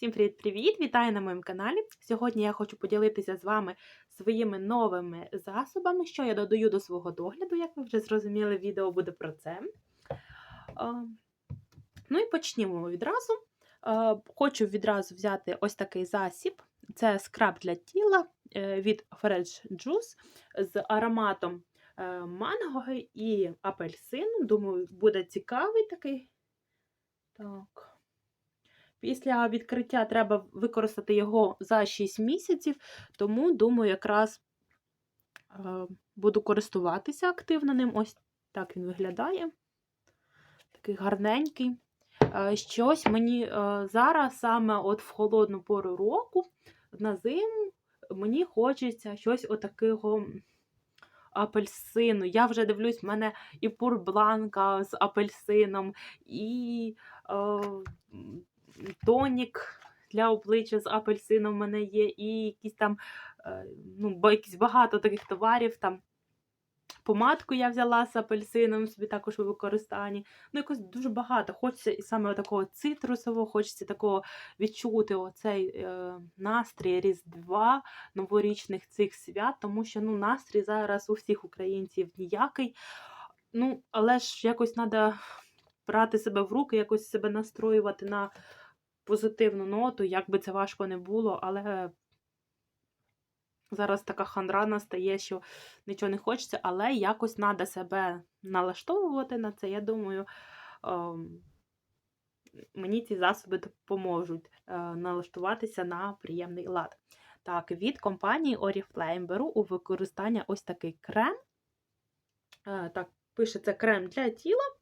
Всім привіт-привіт! Вітаю на моєму каналі. Сьогодні я хочу поділитися з вами своїми новими засобами, що я додаю до свого догляду, як ви вже зрозуміли, відео буде про це. Ну і почнімо відразу. Хочу відразу взяти ось такий засіб. Це скраб для тіла е, від Fresh Juice з ароматом е, манго і апельсину. Думаю, буде цікавий такий. Так. Після відкриття треба використати його за 6 місяців, тому, думаю, якраз е, буду користуватися активно ним. Ось так він виглядає. Такий гарненький. Е, щось мені е, зараз, саме от в холодну пору року, на зиму, мені хочеться щось отакого апельсину. Я вже дивлюсь, в мене і пурбланка з апельсином, і. Е, тонік для обличчя з апельсином в мене є, і якісь там е, ну, якісь багато таких товарів. там. Помадку я взяла з апельсином, собі також у використанні. Ну, якось дуже багато. Хочеться і саме такого цитрусового, хочеться такого відчути оцей е, настрій Різдва новорічних цих свят, тому що ну, настрій зараз у всіх українців ніякий. Ну, Але ж якось треба брати себе в руки, якось себе настроювати на позитивну ноту, як би це важко не було, але зараз така хандра настає, що нічого не хочеться, але якось треба себе налаштовувати на це. Я думаю, ем, мені ці засоби допоможуть е, налаштуватися на приємний лад. Так, від компанії Oriflame беру у використання ось такий крем. Е, так, пишеться крем для тіла.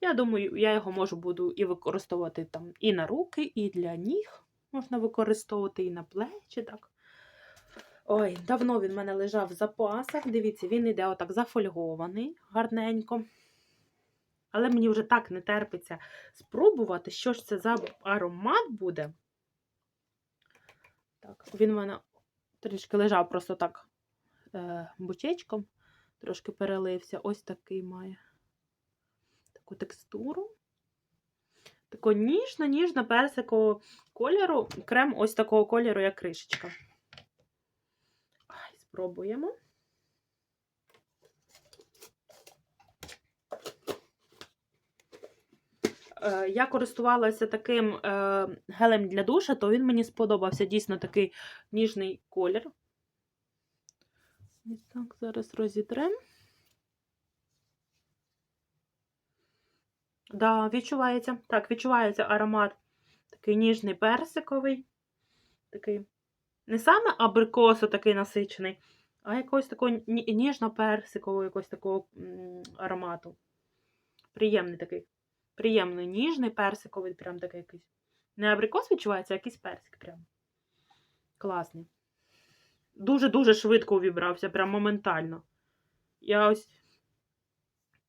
Я думаю, я його можу буду і використовувати там і на руки, і для ніг. Можна використовувати і на плечі. так. Ой, давно він в мене лежав в запасах. Дивіться, він йде отак зафольгований, гарненько. Але мені вже так не терпиться спробувати, що ж це за аромат буде. Так, Він в мене трішки лежав просто так е, бучечком, трошки перелився. Ось такий має таку текстуру. Таку ніжно-ніжно персикового кольору, крем ось такого кольору, як кришечка. Ай, Спробуємо. Е, я користувалася таким е, гелем для душа, то він мені сподобався дійсно такий ніжний колір. Ось так, зараз розітремо. Да, відчувається. Так, відчувається аромат такий ніжний персиковий. Такий. Не саме абрикосу такий насичений, а якогось такого ніжно-персикового якогось такого аромату. Приємний такий. Приємний, ніжний, персиковий, прям такий якийсь. Не абрикос відчувається, а якийсь персик прям. Класний. Дуже-дуже швидко увібрався, прям моментально. Я ось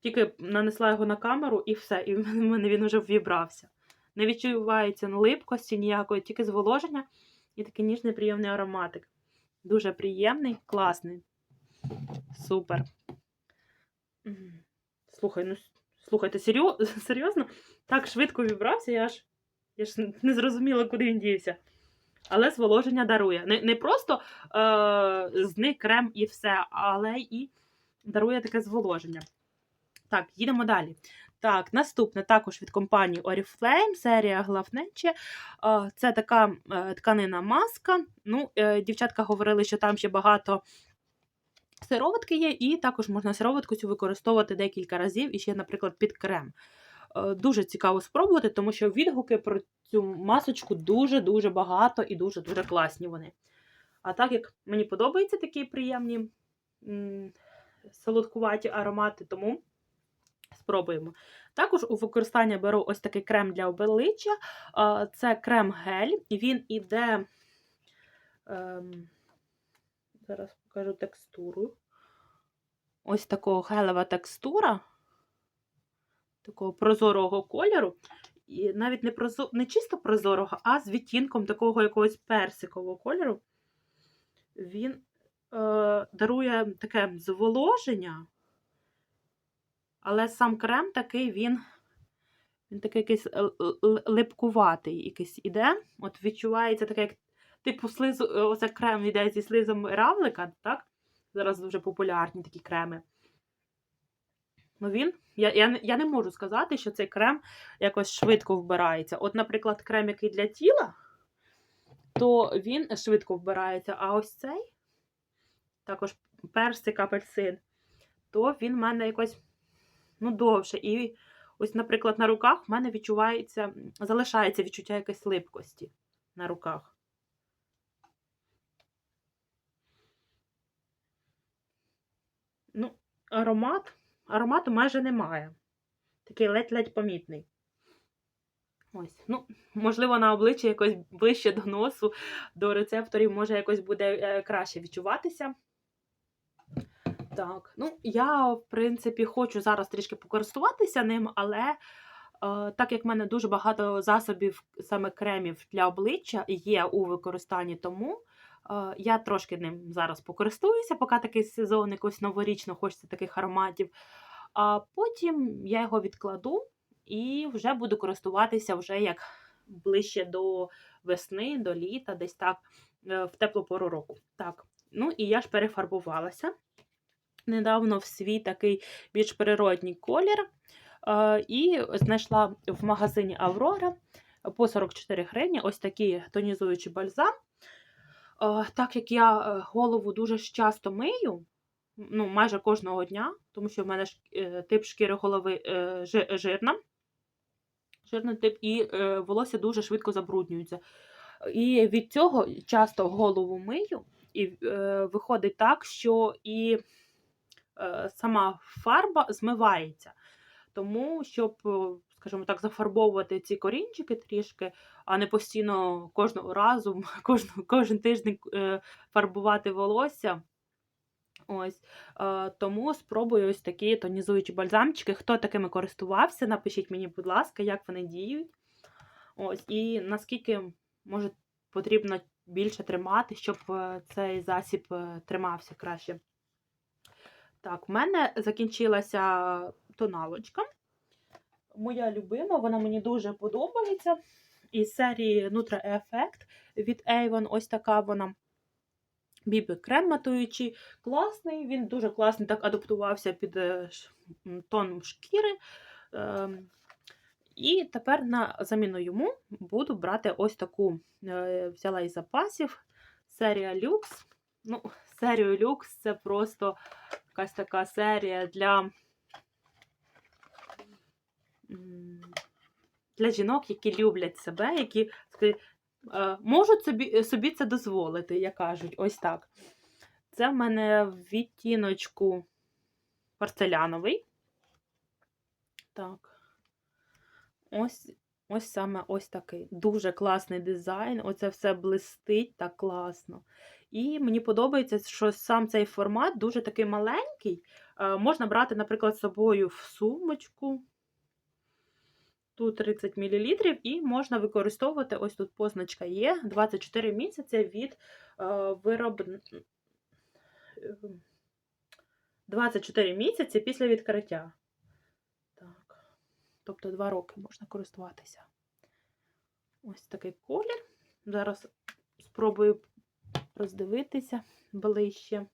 тільки нанесла його на камеру і все, і в мене він вже ввібрався. Не відчувається липкості ніякої, тільки зволоження і такий ніжний приємний ароматик. Дуже приємний, класний. Супер. Слухай, ну слухайте, серйозно? Так швидко вібрався, я ж я ж не зрозуміла, куди він дівся. Але зволоження дарує. Не не просто е, зник крем і все, але і дарує таке зволоження. Так, їдемо далі. Так, наступне також від компанії Oriflame, серія Главнече. Це така е, тканина маска. Ну, е, Дівчатка говорили, що там ще багато сироватки є, і також можна сироватку цю використовувати декілька разів і ще, наприклад, під крем. Е, дуже цікаво спробувати, тому що відгуки про цю масочку дуже-дуже багато і дуже-дуже класні вони. А так як мені подобаються такі приємні солодкуваті аромати, тому спробуємо. Також у використання беру ось такий крем для обличчя. Це крем-гель, він іде, ем, зараз покажу текстуру. Ось такого гелева текстура, такого прозорого кольору. І навіть не прозор... не чисто прозорого, а з відтінком такого якогось персикового кольору. Він е, дарує таке зволоження. Але сам крем такий він Він такий якийсь л- липкуватий якийсь іде. От відчувається таке, як типу слизу, е, оце крем йде зі слизом равлика, так? Зараз дуже популярні такі креми. Ну він, я, я, я не можу сказати, що цей крем якось швидко вбирається. От, наприклад, крем, який для тіла, то він швидко вбирається, а ось цей, також персик, апельсин, то він в мене якось ну, довше. І ось, наприклад, на руках в мене відчувається, залишається відчуття якоїсь липкості на руках. Ну, аромат, аромату майже немає. Такий ледь-ледь помітний. Ось, ну, можливо, на обличчі якось ближче до носу, до рецепторів, може якось буде е, краще відчуватися. Так, ну я, в принципі, хочу зараз трішки покористуватися ним, але е, так як в мене дуже багато засобів, саме кремів для обличчя є у використанні, тому е, я трошки ним зараз покористуюся, поки такий сезон якось новорічно хочеться таких ароматів. А потім я його відкладу і вже буду користуватися вже як ближче до весни, до літа, десь так, е, в теплу пору року. Так, ну і я ж перефарбувалася недавно в свій такий більш природній колір. Е, І знайшла в магазині Аврора по 44 гривні ось такий тонізуючий бальзам. Е, Так як я е, голову дуже часто мию, ну, майже кожного дня, тому що в мене тип шкіри голови жирна, жирний тип, і волосся дуже швидко забруднюється. І від цього часто голову мию, і виходить так, що і сама фарба змивається. Тому, щоб, е, скажімо так, зафарбовувати ці корінчики трішки, а не постійно кожного разу, кожен, кожен тиждень е, фарбувати волосся. Ось е, тому спробую ось такі тонізуючі бальзамчики. Хто такими користувався, напишіть мені, будь ласка, як вони діють. Ось, і наскільки може потрібно більше тримати, щоб е, цей засіб е, тримався краще. Так, в мене закінчилася тоналочка. Моя любима, вона мені дуже подобається. Із серії Nutra Effect від Avon. Ось така вона. Бібі крем матуючий, класний, він дуже класний, так адаптувався під е, тон шкіри. Ем, І тепер на заміну йому буду брати ось таку, е, взяла із запасів серія Lux. Ну, серію Lux це просто якась така серія для, для жінок, які люблять себе, які е, можуть собі, собі це дозволити, як кажуть, ось так. Це в мене в відтіночку порцеляновий. Так. Ось, ось саме ось такий. Дуже класний дизайн. Оце все блистить так класно. І мені подобається, що сам цей формат дуже такий маленький. Е, Можна брати, наприклад, з собою в сумочку. Тут 30 мл, і можна використовувати, ось тут позначка є, 24 місяці від е, вироб... е, 24 місяці після відкриття. Так. Тобто 2 роки можна користуватися. Ось такий колір. Зараз спробую роздивитися ближче,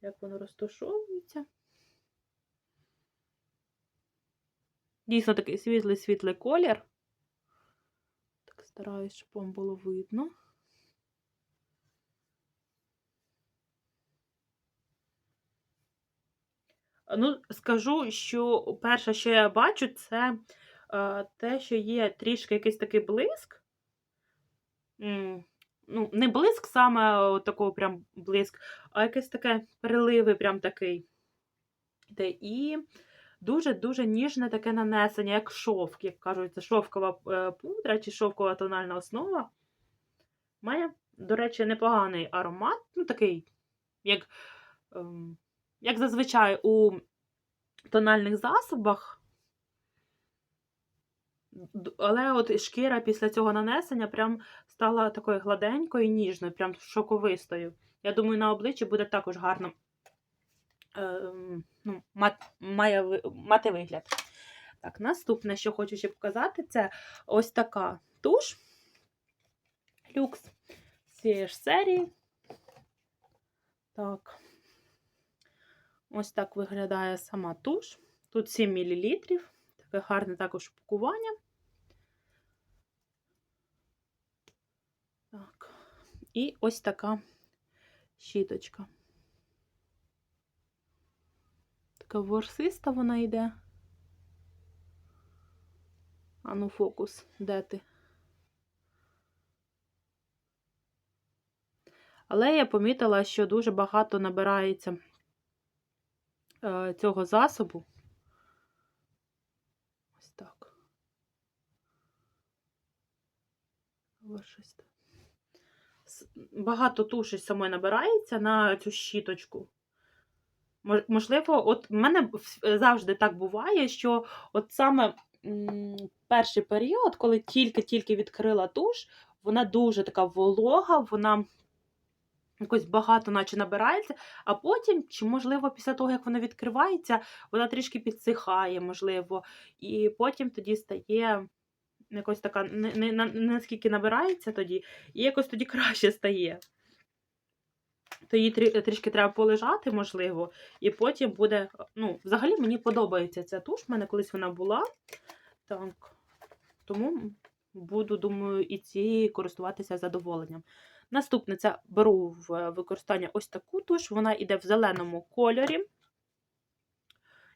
як воно розташовується. Дійсно такий світлий світлий колір. Так, стараюсь, щоб вам було видно. Ну, скажу, що перше, що я бачу, це те, що є трішки якийсь такий блиск. Ну, не блиск саме такого прям блиск, а якесь таке переливи, прям такий. І дуже-дуже ніжне таке нанесення, як шовк, як кажуть, це шовкова е, пудра чи шовкова тональна основа. Має, до речі, непоганий аромат, ну такий, як, ем, як зазвичай у тональних засобах. Але от шкіра після цього нанесення прям стала такою гладенькою і ніжною, прям шоковистою. Я думаю, на обличчі буде також гарно ем, ну, мат, має, мати вигляд. Так, наступне, що хочу ще показати, це ось така туш люкс цієї ж серії. Так. Ось так виглядає сама туш. Тут 7 мл. Таке гарне також пакування. Так. І ось така щіточка. Така ворсиста вона йде. Ану, фокус, де ти? Але я помітила, що дуже багато набирається е, цього засобу. Ось так. Ворсиста. С- Багато туші самої набирається на цю щіточку. Можливо, от в мене завжди так буває, що от саме перший період, коли тільки-тільки відкрила туш, вона дуже така волога, вона якось багато наче набирається, а потім, чи, можливо, після того, як вона відкривається, вона трішки підсихає, можливо, і потім тоді стає якось така, не, не, наскільки набирається тоді, і якось тоді краще стає. То їй трі- трішки треба полежати, можливо, і потім буде. Ну, взагалі мені подобається ця туш, в мене колись вона була. Так. Тому буду, думаю, і цією користуватися задоволенням. Наступне це беру в використання ось таку туш, вона йде в зеленому кольорі.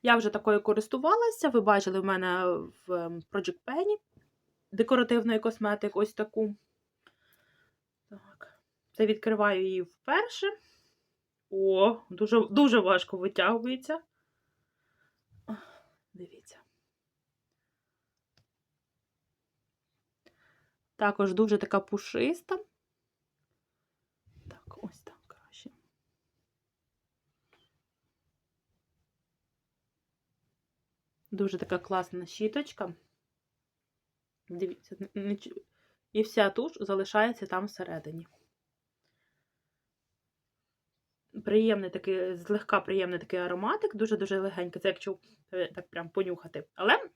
Я вже такою користувалася. Ви бачили в мене в ем, Project Penny декоративної косметики, ось таку. Так. Це відкриваю її вперше. О, дуже, дуже важко витягується. Дивіться. Також дуже така пушиста. Так, ось так краще. Дуже така класна щіточка. Дивіться, і вся туш залишається там всередині. Приємний такий, злегка приємний такий ароматик, дуже-дуже легенький. Це якщо е, так прям понюхати. Але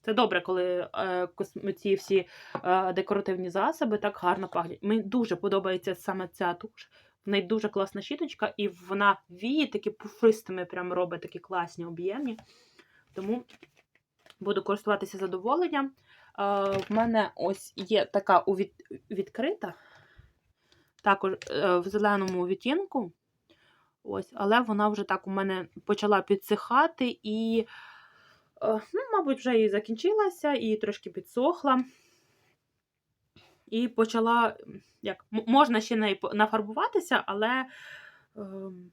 це добре, коли е, ці всі е, декоративні засоби так гарно пахнуть. Мені дуже подобається саме ця туш. В неї дуже класна щіточка, і вона вії такі пушистими, прям робить такі класні об'ємні. Тому буду користуватися задоволенням. Е, в мене ось є така від, відкрита, також е, в зеленому відтінку. Ось, але вона вже так у мене почала підсихати і, е, ну, мабуть, вже і закінчилася, і трошки підсохла. І почала, як, можна ще по- нафарбуватися, але ем,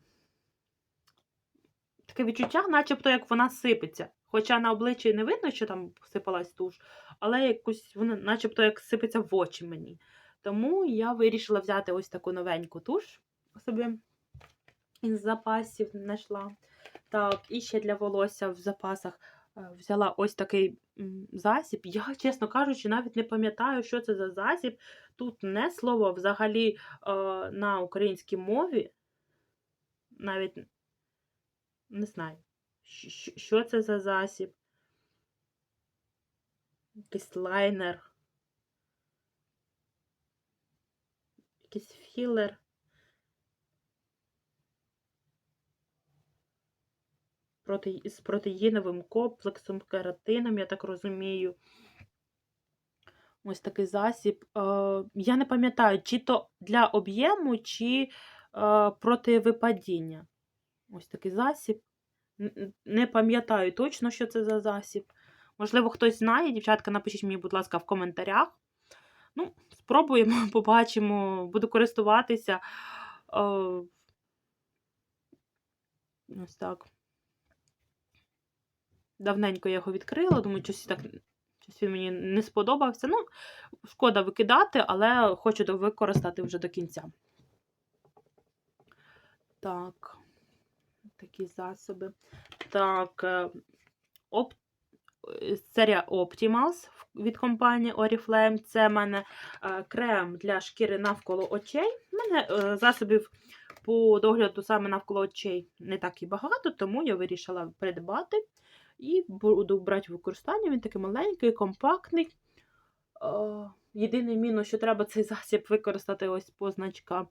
таке відчуття, начебто, як вона сипеться. Хоча на обличчі не видно, що там сипалась туш, але якось вона начебто як сипеться в очі мені. Тому я вирішила взяти ось таку новеньку туш собі із запасів знайшла. Так, і ще для волосся в запасах е, взяла ось такий засіб. Я, чесно кажучи, навіть не пам'ятаю, що це за засіб. Тут не слово взагалі е, на українській мові. Навіть не знаю, що це за засіб. Якийсь лайнер. Якийсь філер. проти, з протеїновим комплексом, кератином, я так розумію. Ось такий засіб. Е, я не пам'ятаю, чи то для об'єму, чи е, проти випадіння. Ось такий засіб. Не пам'ятаю точно, що це за засіб. Можливо, хтось знає, дівчатка, напишіть мені, будь ласка, в коментарях. Ну, спробуємо, побачимо, буду користуватися. Е, ось так. Давненько я його відкрила, думаю, щось так щось він мені не сподобався. Ну, шкода викидати, але хочу використати вже до кінця. Так, такі засоби. Так, е, оп... серія Optimals від компанії Oriflame. Це в мене е, крем для шкіри навколо очей. У мене е, засобів по догляду саме навколо очей не так і багато, тому я вирішила придбати. І буду брати використання. Він такий маленький, компактний. Е, Єдиний мінус, що треба цей засіб використати ось позначка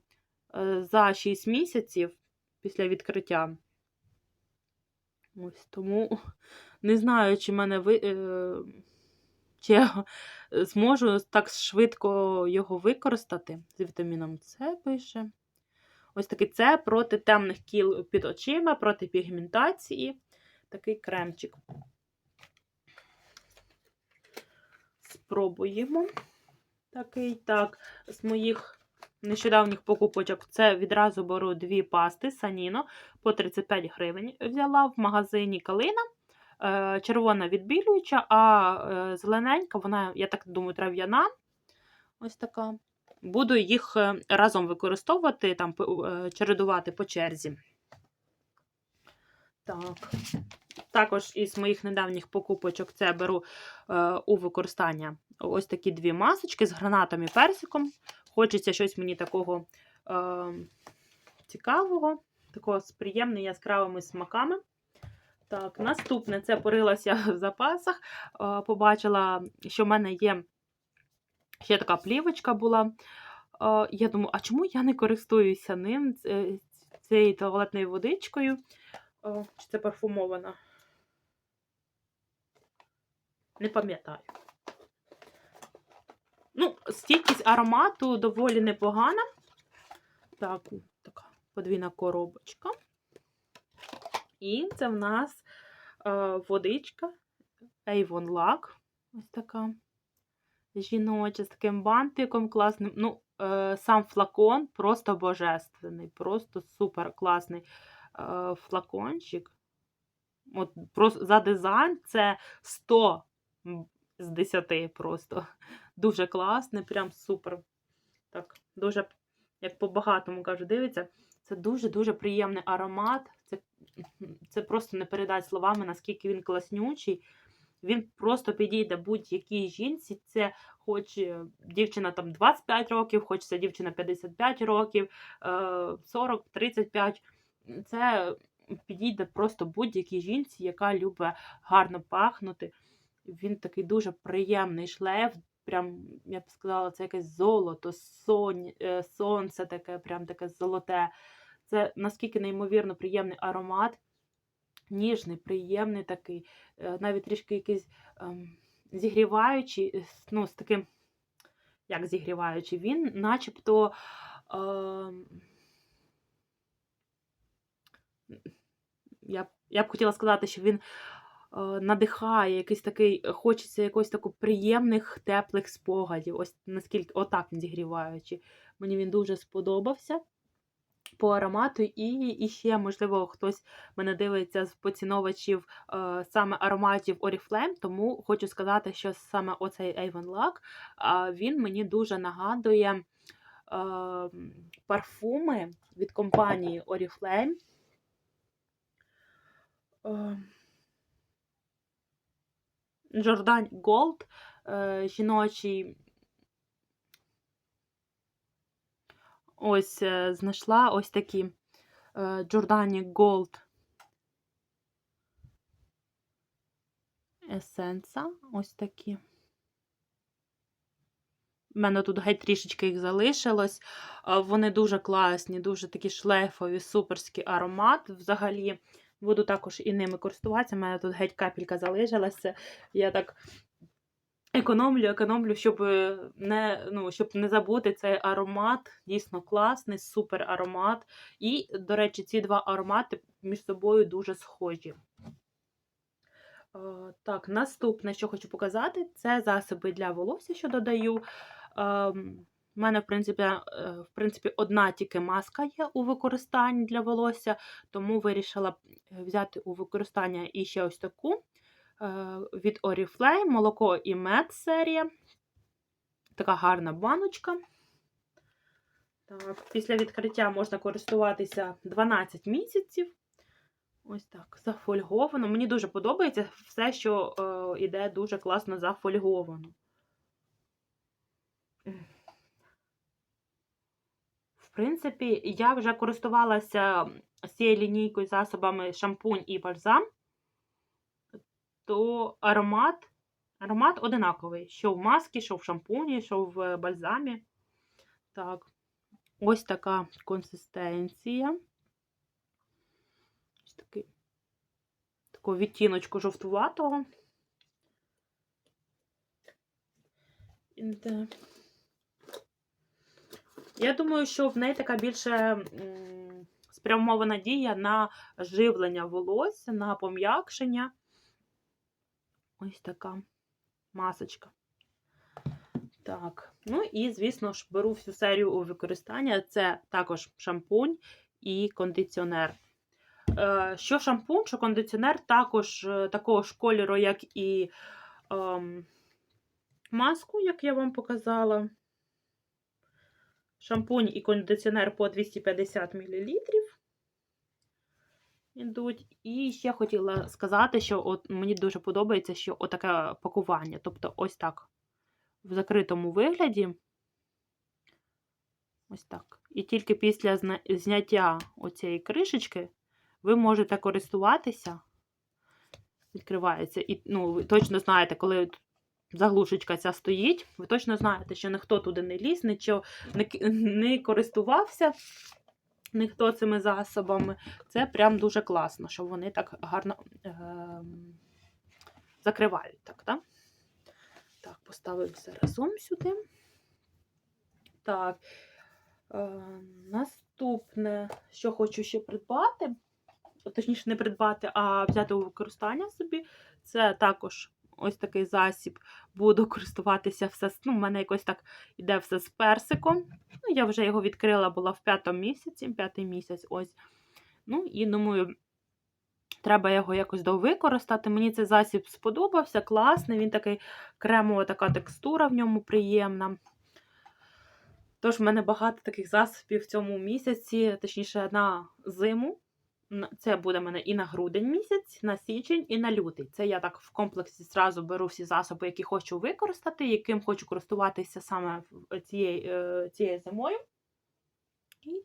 за 6 місяців після відкриття. Ось тому не знаю, чи мене ви. е, Чи я зможу так швидко його використати з вітаміном С пише. Ось такий це проти темних кіл під очима, проти пігментації. Такий кремчик. Спробуємо. Такий, так, з моїх нещодавніх покупочок це відразу беру дві пасти Саніно по 35 гривень. Взяла в магазині Калина. Е, Червона відбілююча, а е, зелененька, вона, я так думаю, трав'яна. Ось така. Буду їх е, разом використовувати, там, чередувати по черзі. Так. Також із моїх недавніх покупочок це беру у використання ось такі дві масочки з гранатом і персиком. Хочеться щось мені такого е, цікавого, такого з приємними яскравими смаками. Так, наступне це порилася в запасах. Е, побачила, що в мене є ще така плівочка була. Е, я думаю, а чому я не користуюся ним, цією туалетною водичкою? Е, Чи це парфумована? Не пам'ятаю. Ну, стійкість аромату доволі непогана. Так, така подвійна коробочка. І це в нас е, водичка Avon Lac. Ось така жіноча з таким бантиком класним. Ну, е, сам флакон просто божественний, просто супер класний е, флакончик. От просто за дизайн це 100 з 10 просто. Дуже класний, прям супер. Так, дуже, як по-багатому кажу, дивиться. Це дуже-дуже приємний аромат. Це, це просто не передати словами, наскільки він класнючий. Він просто підійде будь-якій жінці. Це хоч е, дівчина там 25 років, хоч це дівчина 55 років, е, 40-35. Це підійде просто будь-якій жінці, яка любить гарно пахнути. Він такий дуже приємний шлейф. Прям, я б сказала, це якесь золото, сонь, е, сонце таке, прям таке золоте. Це наскільки неймовірно приємний аромат. Ніжний, приємний такий, е, навіть трішки якийсь ем, зігріваючий, е, ну, з таким, як зігріваючий, він начебто. ем, я, я б хотіла сказати, що він надихає, якийсь такий, е, хочеться якось таку приємних, теплих спогадів. Ось наскільки отак він зігріваючий. Мені він дуже сподобався по аромату, і, і ще, можливо, хтось мене дивиться з поціновувачів е, саме ароматів Oriflame, тому хочу сказати, що саме оцей Avon Lac, е, він мені дуже нагадує е, парфуми від компанії Oriflame. Е, Jordan Gold, е, жіночий. Ось е, знайшла ось такі е, Giordani Gold Есенса. Ось такі. У мене тут геть трішечки їх залишилось. Вони дуже класні, дуже такі шлейфові, суперський аромат. Взагалі буду також і ними користуватися. У мене тут геть капелька залишилася. Я так економлю, економлю, щоб е, не, ну, щоб не забути цей аромат. Дійсно класний, супер аромат. І, до речі, ці два аромати між собою дуже схожі. Е, Так, наступне, що хочу показати, це засоби для волосся, що додаю. У мене, в принципі, е, в принципі, одна тільки маска є у використанні для волосся, тому вирішила е, взяти у використання і ще ось таку е, від Oriflame, молоко і мед серія. Така гарна баночка. Так, після відкриття можна користуватися 12 місяців. Ось так, зафольговано. Мені дуже подобається все, що е, іде дуже класно зафольговано. Принципі, я вже користувалася цією лінійкою засобами шампунь і бальзам. то аромат, аромат одинаковий. Що в маски, що в шампуні, що в бальзамі. Так, ось така консистенція. Ось такий, такого відтіночку жовтуватого. Я думаю, що в неї така більше спрямована дія на живлення волосся, на пом'якшення. Ось така масочка. Так, ну і, звісно ж, беру всю серію у використання. Це також шампунь і кондиціонер. Е, Що шампунь, що кондиціонер також е, такого ж кольору, як і ем, маску, як я вам показала. Шампунь і кондиціонер по 250 мл. Ідуть. І ще хотіла сказати, що от мені дуже подобається, що отаке пакування. Тобто, ось так, в закритому вигляді. Ось так. І тільки після зняття оцієї кришечки ви можете користуватися. Відкривається. І ну, ви точно знаєте, коли заглушечка ця стоїть, ви точно знаєте, що ніхто туди не ліз, нічого не, не користувався ніхто цими засобами. Це прям дуже класно, що вони так гарно е- закривають. Так, да? так, поставимо все разом сюди. Так. Е- наступне, що хочу ще придбати, точніше, не придбати, а взяти у використання собі, це також ось такий засіб. Буду користуватися все. Ну, мене якось так іде все з персиком. Ну, я вже його відкрила, була в п'ятому місяці, п'ятий місяць ось. Ну, і думаю, треба його якось довикористати. Мені цей засіб сподобався, класний. Він такий кремова така текстура в ньому приємна. Тож, в мене багато таких засобів в цьому місяці, точніше, на зиму. Це буде мене і на грудень місяць, на січень, і на лютий. Це я так в комплексі зразу беру всі засоби, які хочу використати, яким хочу користуватися саме цією, е, цією зимою. І,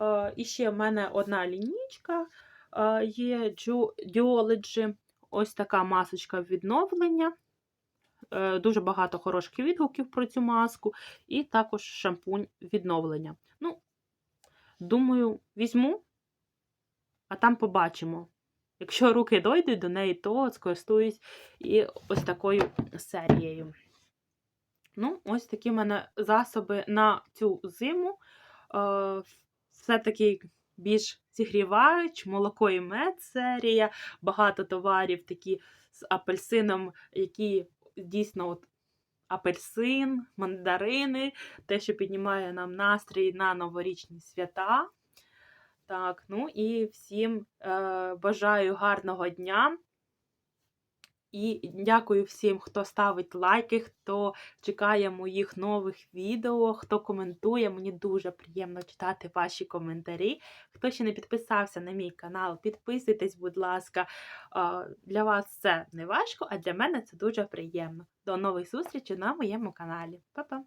е, і ще в мене одна лінійка е, є Duology. Ось така масочка відновлення. Е, Дуже багато хороших відгуків про цю маску. І також шампунь відновлення. Ну, думаю, візьму, а там побачимо. Якщо руки дойдуть до неї, то скористуюсь і ось такою серією. Ну, ось такі в мене засоби на цю зиму. Е, Все-таки більш зігрівають, молоко і мед серія, багато товарів такі з апельсином, які дійсно от апельсин, мандарини, те, що піднімає нам настрій на новорічні свята. Так, ну і всім е, бажаю гарного дня. І дякую всім, хто ставить лайки, хто чекає моїх нових відео, хто коментує. Мені дуже приємно читати ваші коментарі. Хто ще не підписався на мій канал, підписуйтесь, будь ласка. Для вас це не важко, а для мене це дуже приємно. До нових зустрічей на моєму каналі. Па-па!